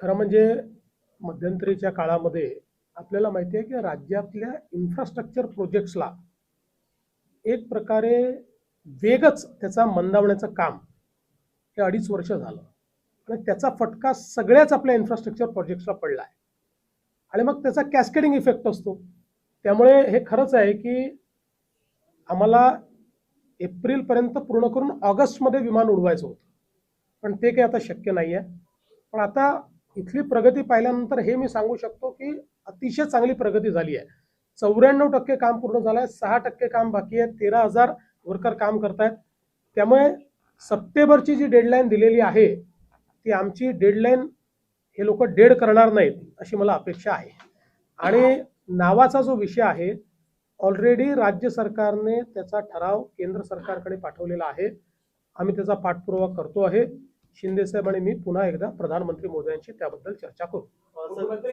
खरं म्हणजे मध्यंतरीच्या काळामध्ये आपल्याला माहिती आहे की राज्यातल्या इन्फ्रास्ट्रक्चर प्रोजेक्ट्सला एक प्रकारे वेगच त्याचा मंदावण्याचं काम हे अडीच वर्ष झालं. आणि त्याचा फटका सगळ्याच आपल्या इन्फ्रास्ट्रक्चर प्रोजेक्ट्सला पडला आहे. आणि मग त्याचा कॅस्केडिंग इफेक्ट असतो. त्यामुळे हे खरंच आहे की आम्हाला एप्रिलपर्यंत पूर्ण करून ऑगस्टमध्ये विमान उडवायचं होतं. पण ते काही आता शक्य नाही आहे पण आता इथली प्रगती पाहिल्यानंतर हे मी सांगू शकतो की अतिशय चांगली प्रगती झाली आहे. चौऱ्याण्णव टक्के काम पूर्ण झालं आहे सहा टक्के काम बाकी आहे तेरा हजार वर्कर काम करतायत. त्यामुळे सप्टेंबरची जी डेडलाईन दिलेली आहे ती आमची डेडलाईन हे लोक डेड करणार नाहीत अशी मला अपेक्षा आहे. आणि नावाचा जो विषय आहे ऑलरेडी राज्य सरकारने त्याचा ठराव केंद्र सरकारकडे पाठवलेला आहे. आम्ही त्याचा पाठपुरावा करतो आहे. शिंदेसाहेब आणि मी पुन्हा एकदा प्रधानमंत्री मोदी यांची त्याबद्दल चर्चा करू.